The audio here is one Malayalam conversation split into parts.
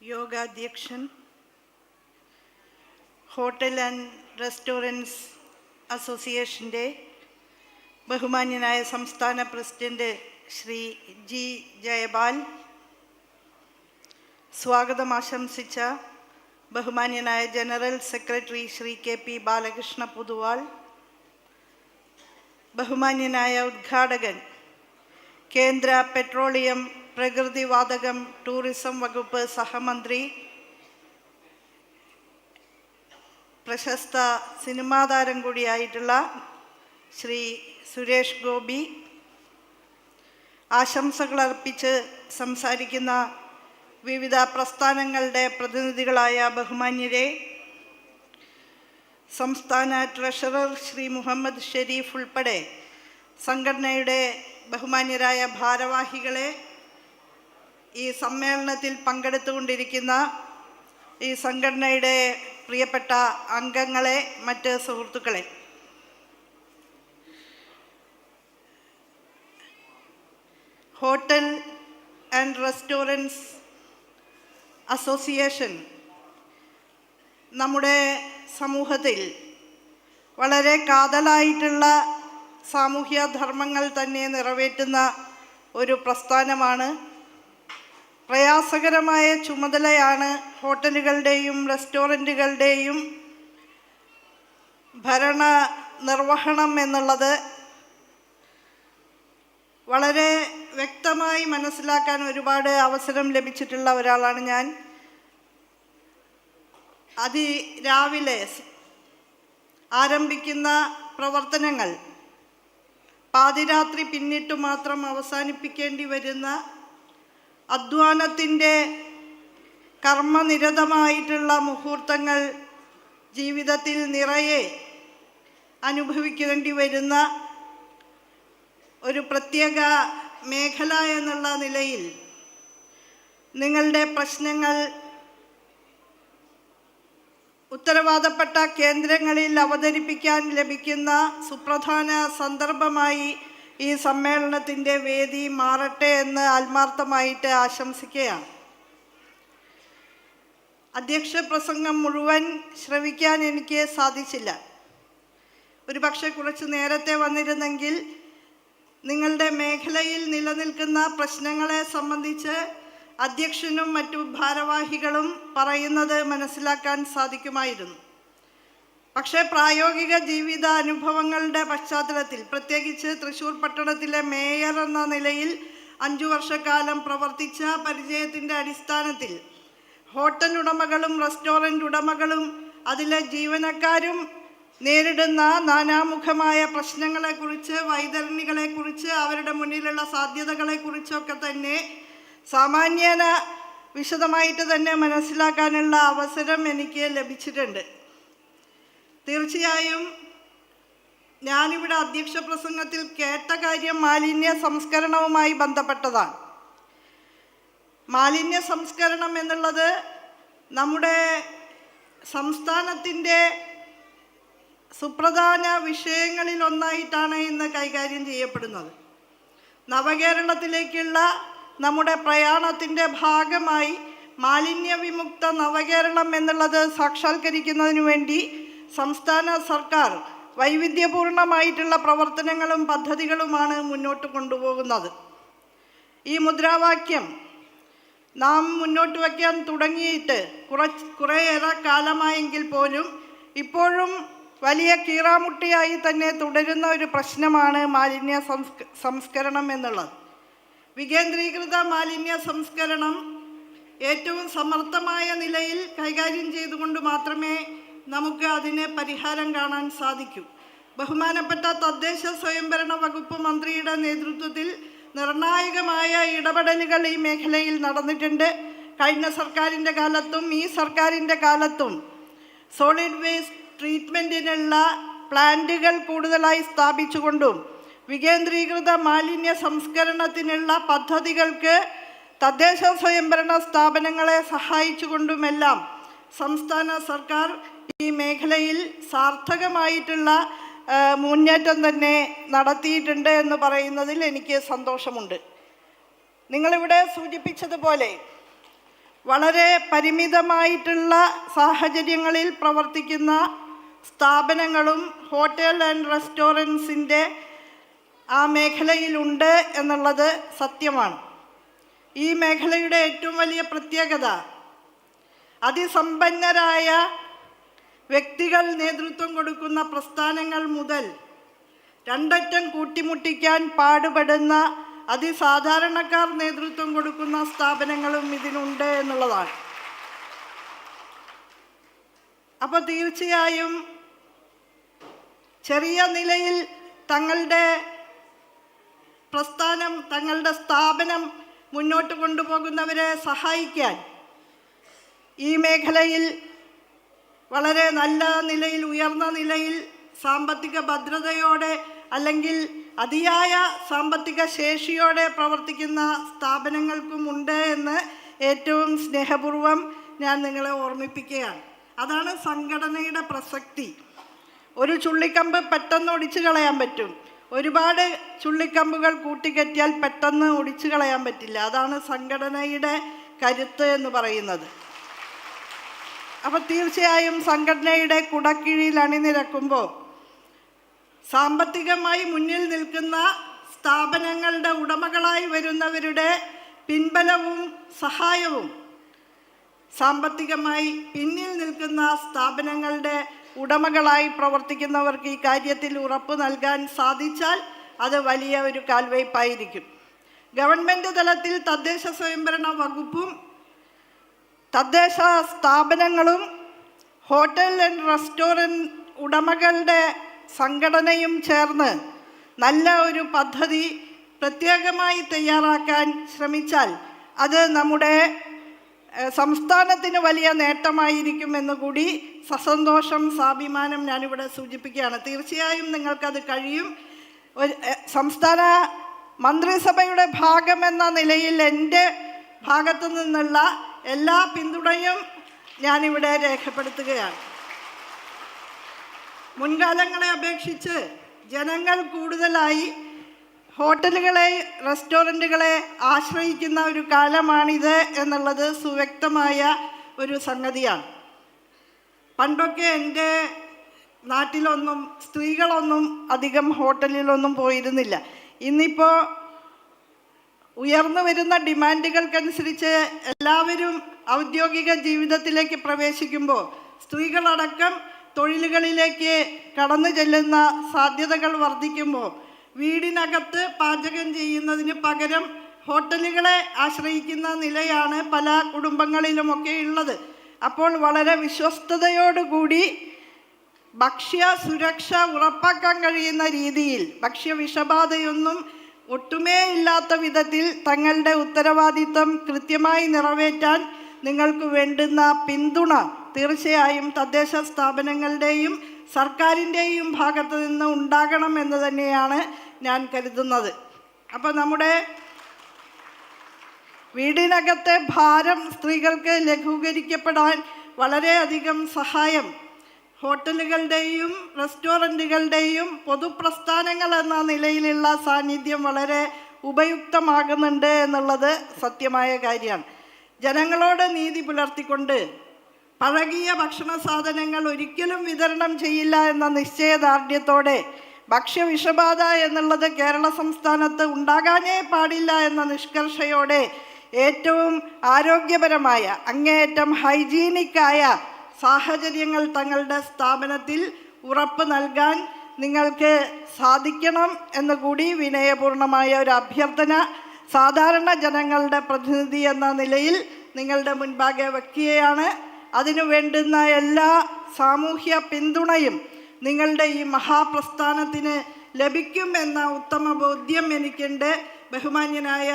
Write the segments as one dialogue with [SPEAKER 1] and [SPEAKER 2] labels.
[SPEAKER 1] യോഗാധ്യക്ഷൻ ഹോട്ടൽ ആൻഡ് റെസ്റ്റോറന്റ്സ് അസോസിയേഷന്റെ ബഹുമാന്യനായ സംസ്ഥാന പ്രസിഡന്റ് ശ്രീ ജി ജയപാൽ സ്വാഗതം ആശംസിച്ച ബഹുമാന്യനായ general secretary Shri K P Balakrishna Puthuval ബഹുമാന്യനായ ഉദ്ഘാടകൻ കേന്ദ്ര പെട്രോളിയം പ്രകൃതിവാതകം ടൂറിസം വകുപ്പ് സഹമന്ത്രി പ്രശസ്ത സിനിമാ താരം കൂടിയായിട്ടുള്ള ശ്രീ സുരേഷ് ഗോപി ആശംസകൾ അർപ്പിച്ച് സംസാരിക്കുന്ന വിവിധ പ്രസ്ഥാനങ്ങളുടെ പ്രതിനിധികളായ ബഹുമാന്യരെ സംസ്ഥാന ട്രഷറർ ശ്രീ മുഹമ്മദ് ഷെരീഫ് ഉൾപ്പെടെ സംഘടനയുടെ ബഹുമാന്യരായ ഭാരവാഹികളെ ഈ സമ്മേളനത്തിൽ പങ്കെടുത്തുകൊണ്ടിരിക്കുന്ന ഈ സംഘടനയുടെ പ്രിയപ്പെട്ട അംഗങ്ങളെ മറ്റ് സുഹൃത്തുക്കളെ. ഹോട്ടൽ ആൻഡ് റെസ്റ്റോറന്റ്സ് അസോസിയേഷൻ നമ്മുടെ സമൂഹത്തിൽ വളരെ കാതലായിട്ടുള്ള സാമൂഹ്യ ധർമ്മങ്ങൾ തന്നെ നിറവേറ്റുന്ന ഒരു പ്രസ്ഥാനമാണ് പ്രയാസകരമായ ചുമതലയാണ് ഹോട്ടലുകളുടെയും റെസ്റ്റോറന്റുകളുടെയും ഭരണ നിർവഹണം എന്നുള്ളത്. വളരെ വ്യക്തമായി മനസ്സിലാക്കാൻ ഒരുപാട് അവസരം ലഭിച്ചിട്ടുള്ള ഒരാളാണ് ഞാൻ. അതി രാവിലെ ആരംഭിക്കുന്ന പ്രവർത്തനങ്ങൾ പാതിരാത്രി പിന്നിട്ട് മാത്രം അവസാനിപ്പിക്കേണ്ടി വരുന്ന അധ്വാനത്തിന്റെ കർമ്മനിരതമായിട്ടുള്ള മുഹൂർത്തങ്ങൾ ജീവിതത്തിൽ നിറയെ അനുഭവിക്കേണ്ടി വരുന്ന ഒരു പ്രത്യേക മേഖല എന്നുള്ള നിലയിൽ നിങ്ങളുടെ പ്രശ്നങ്ങൾ ഉത്തരവാദപ്പെട്ട കേന്ദ്രങ്ങളിൽ അവതരിപ്പിക്കാൻ ലഭിക്കുന്ന സുപ്രധാന സന്ദർഭമായി ഈ സമ്മേളനത്തിന്റെ വേദി മാറട്ടെ എന്ന് ആത്മാർത്ഥമായിട്ട് ആശംസിക്കുകയാണ്. അധ്യക്ഷ പ്രസംഗം മുഴുവൻ ശ്രവിക്കാൻ എനിക്ക് സാധിച്ചില്ല. ഒരു പക്ഷേ കുറച്ച് നേരത്തെ വന്നിരുന്നെങ്കിൽ നിങ്ങളുടെ മേഖലയിൽ നിലനിൽക്കുന്ന പ്രശ്നങ്ങളെ സംബന്ധിച്ച് അധ്യക്ഷനും മറ്റു ഭാരവാഹികളും പറയുന്നത് മനസ്സിലാക്കാൻ സാധിക്കുമായിരുന്നു. പക്ഷേ പ്രായോഗിക ജീവിതാനുഭവങ്ങളുടെ പശ്ചാത്തലത്തിൽ പ്രത്യേകിച്ച് തൃശ്ശൂർ പട്ടണത്തിലെ മേയർ എന്ന നിലയിൽ അഞ്ചു വർഷക്കാലം പ്രവർത്തിച്ച പരിചയത്തിന്റെ അടിസ്ഥാനത്തിൽ ഹോട്ടൽ ഉടമകളും റെസ്റ്റോറന്റ് ഉടമകളും അതിലെ ജീവനക്കാരും നേരിടുന്ന നാനാമുഖമായ പ്രശ്നങ്ങളെക്കുറിച്ച് വൈതരണികളെക്കുറിച്ച് അവരുടെ മുന്നിലുള്ള സാധ്യതകളെക്കുറിച്ചൊക്കെ തന്നെ സാമാന്യേന വിശദമായിട്ട് തന്നെ മനസ്സിലാക്കാനുള്ള അവസരം എനിക്ക് ലഭിച്ചിട്ടുണ്ട്. തീർച്ചയായും ഞാനിവിടെ അധ്യക്ഷ പ്രസംഗത്തിൽ കേട്ട കാര്യം മാലിന്യ സംസ്കരണവുമായി ബന്ധപ്പെട്ടതാണ്. മാലിന്യ സംസ്കരണം എന്നുള്ളത് നമ്മുടെ സംസ്ഥാനത്തിന്റെ സുപ്രധാന വിഷയങ്ങളിൽ ഒന്നായിട്ടാണ് ഇന്ന് കൈകാര്യം ചെയ്യപ്പെടുന്നത്. നവകേരളത്തിലേക്കുള്ള നമ്മുടെ പ്രയാണത്തിന്റെ ഭാഗമായി മാലിന്യ വിമുക്ത നവകേരളം എന്നുള്ളത് സാക്ഷാത്കരിക്കുന്നതിന് വേണ്ടി സംസ്ഥാന സർക്കാർ വൈവിധ്യപൂർണമായിട്ടുള്ള പ്രവർത്തനങ്ങളും പദ്ധതികളുമാണ് മുന്നോട്ട് കൊണ്ടുപോകുന്നത്. ഈ മുദ്രാവാക്യം നാം മുന്നോട്ട് വയ്ക്കാൻ തുടങ്ങിയിട്ട് കുറച്ച് കുറേയേറെ കാലമായെങ്കിൽ പോലും ഇപ്പോഴും വലിയ കീറാമുട്ടിയായി തന്നെ തുടരുന്ന ഒരു പ്രശ്നമാണ് മാലിന്യ സംസ്കരണം എന്നുള്ളത്. വികേന്ദ്രീകൃത മാലിന്യ സംസ്കരണം ഏറ്റവും സമർത്ഥമായ നിലയിൽ കൈകാര്യം ചെയ്തുകൊണ്ട് മാത്രമേ നമുക്ക് അതിന് പരിഹാരം കാണാൻ സാധിക്കും. ബഹുമാനപ്പെട്ട തദ്ദേശ സ്വയംഭരണ വകുപ്പ് മന്ത്രിയുടെ നേതൃത്വത്തിൽ നിർണായകമായ ഇടപെടലുകൾ ഈ മേഖലയിൽ നടന്നിട്ടുണ്ട്. കഴിഞ്ഞ സർക്കാരിന്റെ കാലത്തും ഈ സർക്കാരിന്റെ കാലത്തും സോളിഡ് വേസ്റ്റ് ട്രീറ്റ്മെന്റിനുള്ള പ്ലാന്റുകൾ കൂടുതലായി സ്ഥാപിച്ചുകൊണ്ടും വികേന്ദ്രീകൃത മാലിന്യ സംസ്കരണത്തിനുള്ള പദ്ധതികൾക്ക് തദ്ദേശ സ്വയംഭരണ സ്ഥാപനങ്ങളെ സഹായിച്ചുകൊണ്ടുമെല്ലാം സംസ്ഥാന സർക്കാർ ഈ മേഖലയിൽ സാർത്ഥകമായിട്ടുള്ള മുന്നേറ്റം തന്നെ നടത്തിയിട്ടുണ്ട് എന്ന് പറയുന്നതിൽ എനിക്ക് സന്തോഷമുണ്ട്. നിങ്ങളിവിടെ സൂചിപ്പിച്ചതുപോലെ വളരെ പരിമിതമായിട്ടുള്ള സാഹചര്യങ്ങളിൽ പ്രവർത്തിക്കുന്ന സ്ഥാപനങ്ങളും ഹോട്ടൽ ആൻഡ് റെസ്റ്റോറൻസിന്റെ ആ മേഖലയിലുണ്ട് എന്നുള്ളത് സത്യമാണ്. ഈ മേഖലയുടെ ഏറ്റവും വലിയ പ്രത്യേകത അതിസമ്പന്നരായ വ്യക്തികൾ നേതൃത്വം കൊടുക്കുന്ന പ്രസ്ഥാനങ്ങൾ മുതൽ രണ്ടറ്റം കൂട്ടിമുട്ടിക്കാൻ പാടുപെടുന്ന അതിസാധാരണക്കാർ നേതൃത്വം കൊടുക്കുന്ന സ്ഥാപനങ്ങളും ഇതിനുണ്ട് എന്നുള്ളതാണ്. അപ്പോൾ തീർച്ചയായും ചെറിയ നിലയിൽ തങ്ങളുടെ പ്രസ്ഥാനം തങ്ങളുടെ സ്ഥാപനം മുന്നോട്ട് കൊണ്ടുപോകുന്നവരെ സഹായിക്കാൻ ഈ മേഖലയിൽ വളരെ നല്ല നിലയിൽ ഉയർന്ന നിലയിൽ സാമ്പത്തിക ഭദ്രതയോടെ അല്ലെങ്കിൽ അതിയായ സാമ്പത്തിക ശേഷിയോടെ പ്രവർത്തിക്കുന്ന സ്ഥാപനങ്ങൾക്കും ഉണ്ട് എന്ന് ഏറ്റവും സ്നേഹപൂർവം ഞാൻ നിങ്ങളെ ഓർമ്മിപ്പിക്കുകയാണ്. അതാണ് സംഘടനയുടെ പ്രസക്തി. ഒരു ചുള്ളിക്കമ്പ് പെട്ടെന്ന് ഒടിച്ചു കളയാൻ പറ്റും. ഒരുപാട് ചുള്ളിക്കമ്പുകൾ കൂട്ടിക്കെറ്റിയാൽ പെട്ടെന്ന് ഒടിച്ചു കളയാൻ പറ്റില്ല. അതാണ് സംഘടനയുടെ കരുത്ത് എന്ന് പറയുന്നത്. അപ്പോൾ തീർച്ചയായും സംഘടനയുടെ കുടക്കീഴിൽ അണിനിരക്കുമ്പോൾ സാമ്പത്തികമായി മുന്നിൽ നിൽക്കുന്ന സ്ഥാപനങ്ങളുടെ ഉടമകളായി വരുന്നവരുടെ പിൻബലവും സഹായവും സാമ്പത്തികമായി പിന്നിൽ നിൽക്കുന്ന സ്ഥാപനങ്ങളുടെ ഉടമകളായി പ്രവർത്തിക്കുന്നവർക്ക് ഈ കാര്യത്തിൽ ഉറപ്പ് നൽകാൻ സാധിച്ചാൽ അത് വലിയ ഒരു കാൽവയ്പായിരിക്കും. ഗവൺമെന്റ് തലത്തിൽ തദ്ദേശ സ്വയംഭരണ വകുപ്പും തദ്ദേശ സ്ഥാപനങ്ങളും ഹോട്ടൽ ആൻഡ് റെസ്റ്റോറന്റ് ഉടമകളുടെ സംഘടനയും ചേർന്ന് നല്ല ഒരു പദ്ധതി പ്രത്യേകമായി തയ്യാറാക്കാൻ ശ്രമിച്ചാൽ അത് നമ്മുടെ സംസ്ഥാനത്തിന് വലിയ നേട്ടമായിരിക്കുമെന്ന് കൂടി സസന്തോഷം സ്വാഭിമാനം ഞാനിവിടെ സൂചിപ്പിക്കുകയാണ്. തീർച്ചയായും നിങ്ങൾക്കത് കഴിയും. സംസ്ഥാന മന്ത്രിസഭയുടെ ഭാഗമെന്ന നിലയിൽ എന്റെ ഭാഗത്തു നിന്നുള്ള എല്ലാ പിന്തുണയും ഞാനിവിടെ രേഖപ്പെടുത്തുകയാണ്. മുൻകാലങ്ങളെ അപേക്ഷിച്ച് ജനങ്ങൾ കൂടുതലായി ഹോട്ടലുകളെ റെസ്റ്റോറന്റുകളെ ആശ്രയിക്കുന്ന ഒരു കാലമാണിത് എന്നുള്ളത് സുവ്യക്തമായ ഒരു സംഗതിയാണ്. പണ്ടൊക്കെ എന്റെ നാട്ടിലൊന്നും സ്ത്രീകളൊന്നും അധികം ഹോട്ടലിലൊന്നും പോയിരുന്നില്ല. ഇന്നിപ്പോൾ ഉയർന്നു വരുന്ന ഡിമാൻഡുകൾക്കനുസരിച്ച് എല്ലാവരും ഔദ്യോഗിക ജീവിതത്തിലേക്ക് പ്രവേശിക്കുമ്പോൾ സ്ത്രീകളടക്കം തൊഴിലുകളിലേക്ക് കടന്നു ചെല്ലുന്ന സാധ്യതകൾ വർദ്ധിക്കുമ്പോൾ വീടിനകത്ത് പാചകം ചെയ്യുന്നതിന് പകരം ഹോട്ടലുകളെ ആശ്രയിക്കുന്ന നിലയാണ് പല കുടുംബങ്ങളിലുമൊക്കെ ഉള്ളത്. അപ്പോൾ വളരെ വിശ്വസ്തയോടുകൂടി ഭക്ഷ്യ സുരക്ഷ ഉറപ്പാക്കാൻ കഴിയുന്ന രീതിയിൽ ഭക്ഷ്യ വിഷബാധയൊന്നും ഒട്ടുമേ ഇല്ലാത്ത വിധത്തിൽ തങ്ങളുടെ ഉത്തരവാദിത്തം കൃത്യമായി നിറവേറ്റാൻ നിങ്ങൾക്ക് വേണ്ടുന്ന പിന്തുണ തീർച്ചയായും തദ്ദേശ സ്ഥാപനങ്ങളുടെയും സർക്കാരിന്റെയും ഭാഗത്ത് നിന്ന് ഉണ്ടാകണം എന്ന് തന്നെയാണ് ഞാൻ കരുതുന്നത്. അപ്പോൾ നമ്മുടെ വീടിനകത്തെ ഭാരം സ്ത്രീകൾക്ക് ലഘൂകരിക്കപ്പെടാൻ വളരെയധികം സഹായം ഹോട്ടലുകളുടെയും റെസ്റ്റോറന്റുകളുടെയും പൊതുപ്രസ്ഥാനങ്ങൾ എന്ന നിലയിലുള്ള സാന്നിധ്യം വളരെ ഉപയുക്തമാകുന്നുണ്ട് എന്നുള്ളത് സത്യമായ കാര്യമാണ്. ജനങ്ങളോട് നീതി പുലർത്തിക്കൊണ്ട് പഴകിയ ഭക്ഷണ സാധനങ്ങൾ ഒരിക്കലും വിതരണം ചെയ്യില്ല എന്ന നിശ്ചയദാർഢ്യത്തോടെ ഭക്ഷ്യവിഷബാധ എന്നുള്ളത് കേരള സംസ്ഥാനത്ത് ഉണ്ടാകാനേ പാടില്ല എന്ന നിഷ്കർഷയോടെ ഏറ്റവും ആരോഗ്യപരമായ അങ്ങേയറ്റം ഹൈജീനിക്കായ സാഹചര്യങ്ങൾ തങ്ങളുടെ സ്ഥാപനത്തിൽ ഉറപ്പ് നൽകാൻ നിങ്ങൾക്ക് സാധിക്കണം എന്നുകൂടി വിനയപൂർണമായ ഒരു അഭ്യർത്ഥന സാധാരണ ജനങ്ങളുടെ പ്രതിനിധി എന്ന നിലയിൽ നിങ്ങളുടെ മുൻപാകെ വയ്ക്കുകയാണ് അതിനു വേണ്ടുന്ന എല്ലാ സാമൂഹ്യ പിന്തുണയും നിങ്ങളുടെ ഈ മഹാപ്രസ്ഥാനത്തിന് ലഭിക്കുമെന്ന ഉത്തമ ബോധ്യം എനിക്കുണ്ട്. ബഹുമാന്യനായ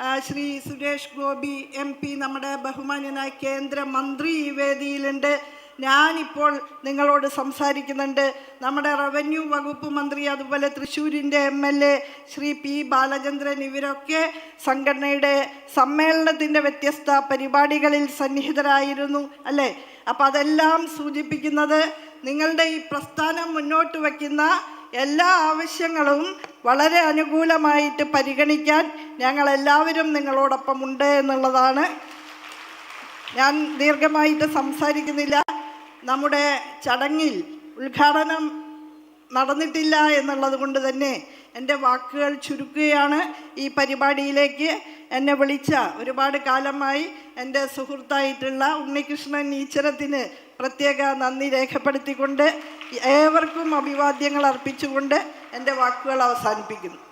[SPEAKER 1] ശ്രീ സുരേഷ് ഗോപി എം പി നമ്മുടെ ബഹുമാന്യനായ കേന്ദ്രമന്ത്രി ഈ വേദിയിലുണ്ട്. ഞാനിപ്പോൾ നിങ്ങളോട് സംസാരിക്കുന്നുണ്ട്. നമ്മുടെ റവന്യൂ വകുപ്പ് മന്ത്രി അതുപോലെ തൃശ്ശൂരിന്റെ M L A Shri P Balachandran ഇവരൊക്കെ സംഘടനയുടെ സമ്മേളനത്തിന്റെ വ്യത്യസ്ത പരിപാടികളിൽ സന്നിഹിതരായിരുന്നു അല്ലേ? അപ്പം അതെല്ലാം സൂചിപ്പിക്കുന്നത് നിങ്ങളുടെ ഈ പ്രസ്ഥാനം മുന്നോട്ട് വയ്ക്കുന്ന എല്ലാ ആവശ്യങ്ങളും വളരെ അനുകൂലമായിട്ട് പരിഗണിക്കാൻ ഞങ്ങളെല്ലാവരും നിങ്ങളോടൊപ്പം ഉണ്ട് എന്നുള്ളതാണ്. ഞാൻ ദീർഘമായിട്ട് സംസാരിക്കുന്നില്ല. നമ്മുടെ ചടങ്ങിൽ ഉദ്ഘാടനം നടന്നിട്ടില്ല എന്നുള്ളത് കൊണ്ട് തന്നെ എന്റെ വാക്കുകൾ ചുരുക്കുകയാണ്. ഈ പരിപാടിയിലേക്ക് എന്നെ വിളിച്ച ഒരുപാട് കാലമായി എന്റെ സുഹൃത്തായിട്ടുള്ള ഉണ്ണികൃഷ്ണൻ ഈശ്വരത്തിന് പ്രത്യേക നന്ദി രേഖപ്പെടുത്തിക്കൊണ്ട് ഏവർക്കും അഭിവാദ്യങ്ങൾ അർപ്പിച്ചുകൊണ്ട് എന്റെ വാക്കുകൾ അവസാനിപ്പിക്കുന്നു.